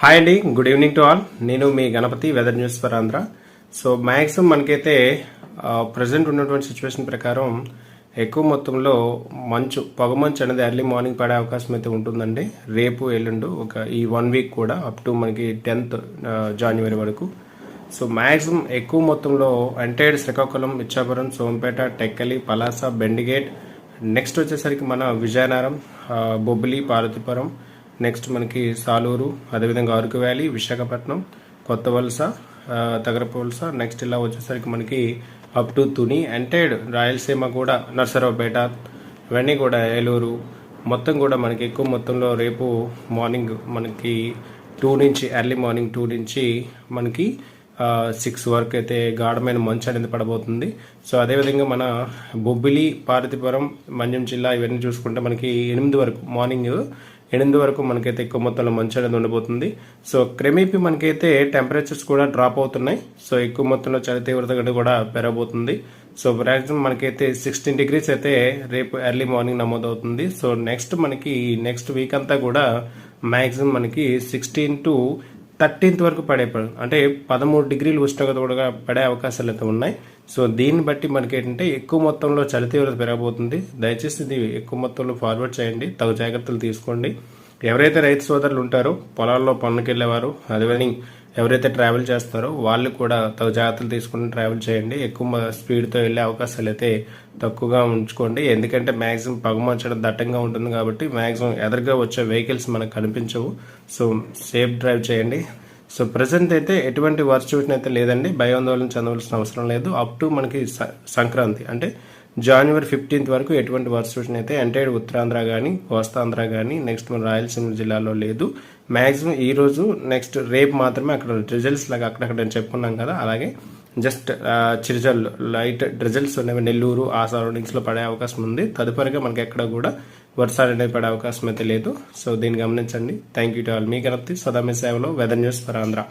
Hi అండి good evening to all నేను మీ Ganapathi weather news for Andhra so maximum మనకైతే present ఉన్నటువంటి situation ప్రకారం ఎక్కువ మొత్తంలో మంచు పొగమంచు అనేది ఎర్లీ మార్నింగ్ పడే అవకాశం అయితే ఉంటుందండి. రేపు ఎల్లుండు ఒక ఈ వన్ వీక్ కూడా అప్ టు మనకి టెన్త్ జనవరి వరకు. సో మ్యాక్సిమం ఎక్కువ మొత్తంలో ఎంటైర్ శ్రీకాకుళం ఇచ్చాపురం సోంపేట టెక్కలి పలాస బెండిగేట్ నెక్స్ట్ వచ్చేసరికి మన విజయనగరం బొబ్బిలి పార్వతీపురం నెక్స్ట్ మనకి సాలూరు అదేవిధంగా అరకు వ్యాలీ విశాఖపట్నం కొత్త వలస ఆ, తగరపు వలస. నెక్స్ట్ ఇలా వచ్చేసరికి మనకి up to Tuni entire Rayalaseema కూడా నర్సరావుపేట ఇవన్నీ కూడా ఏలూరు. మొత్తం కూడా మనకి ఎక్కువ మొత్తంలో రేపు మార్నింగ్ మనకి టూ నుంచి ఎర్లీ మార్నింగ్ టూ నుంచి మనకి సిక్స్ వరకు అయితే గాఢమైన మంచు అనేది పడబోతుంది. సో అదేవిధంగా మన బొబ్బిలి పార్వతీపురం మంజం జిల్లా ఇవన్నీ చూసుకుంటే మనకి ఎనిమిది వరకు మార్నింగ్ ఎనిమిది వరకు మనకైతే ఎక్కువ మొత్తంలో మంచు అనేది ఉండబోతుంది. సో క్రమేపీ మనకైతే టెంపరేచర్స్ కూడా డ్రాప్ అవుతున్నాయి. సో ఎక్కువ మొత్తంలో చలి తీవ్రత కూడా కూడా పెరగబోతుంది. సో మ్యాక్సిమం మనకైతే సిక్స్టీన్ డిగ్రీస్ అయితే రేపు ఎర్లీ మార్నింగ్ నమోదవుతుంది. సో నెక్స్ట్ మనకి నెక్స్ట్ వీక్ అంతా కూడా మ్యాక్సిమం మనకి సిక్స్టీన్ టు థర్టీన్త్ వరకు పడే అంటే పదమూడు డిగ్రీలు ఉష్ణోగ్రత కూడా పడే అవకాశాలు అయితే ఉన్నాయి. సో దీన్ని బట్టి మనకి ఏంటంటే ఎక్కువ మొత్తంలో చలి తీవ్రత పెరగబోతుంది. దయచేసి ఇది ఎక్కువ మొత్తంలో ఫార్వర్డ్ చేయండి. తగు జాగ్రత్తలు తీసుకోండి. ఎవరైతే రైతు సోదరులు ఉంటారో పొలాల్లో పనులకు వెళ్ళేవారు అదేవిధంగా ఎవరైతే ట్రావెల్ చేస్తారో వాళ్ళు కూడా తగు జాగ్రత్తలు తీసుకుని ట్రావెల్ చేయండి. ఎక్కువ స్పీడ్తో వెళ్ళే అవకాశాలు అయితే తక్కువగా ఉంచుకోండి. ఎందుకంటే మ్యాక్సిమం పగమంచడం దట్టంగా ఉంటుంది కాబట్టి మ్యాక్సిమం ఎదురుగా వచ్చే వెహికల్స్ మనకు కనిపించవు. సో సేఫ్ డ్రైవ్ చేయండి. సో ప్రజెంట్ అయితే ఎటువంటి వర్షం అయితే లేదండి. భయాందోళన చెందవలసిన అవసరం లేదు. అప్ టు మనకి సంక్రాంతి. అంటే జనవరి ఫిఫ్టీన్త్ వరకు ఎటువంటి వర్షం అయితే ఎంటైర్ ఉత్తరాంధ్ర కానీ కోస్తాంధ్ర కానీ నెక్స్ట్ మన రాయలసీమ జిల్లాలో లేదు. మ్యాక్సిమం ఈ రోజు నెక్స్ట్ రేపు మాత్రమే అక్కడ రిజల్ట్స్ లాగా అక్కడక్కడ నేను చెప్పుకున్నాం కదా అలాగే జస్ట్ చిరుజల్ లైట్ డ్రిజల్స్ అనేవి నెల్లూరు ఆ సరౌండింగ్స్లో పడే అవకాశం ఉంది. తదుపరిగా మనకి ఎక్కడ కూడా వర్షాలు అనేవి పడే అవకాశం అయితే లేదు. సో దీన్ని గమనించండి. థ్యాంక్ యూ టు ఆల్ మీ గణపతి సదా మీ సేవలో వెదర్ న్యూస్ ఫర్ ఆంధ్ర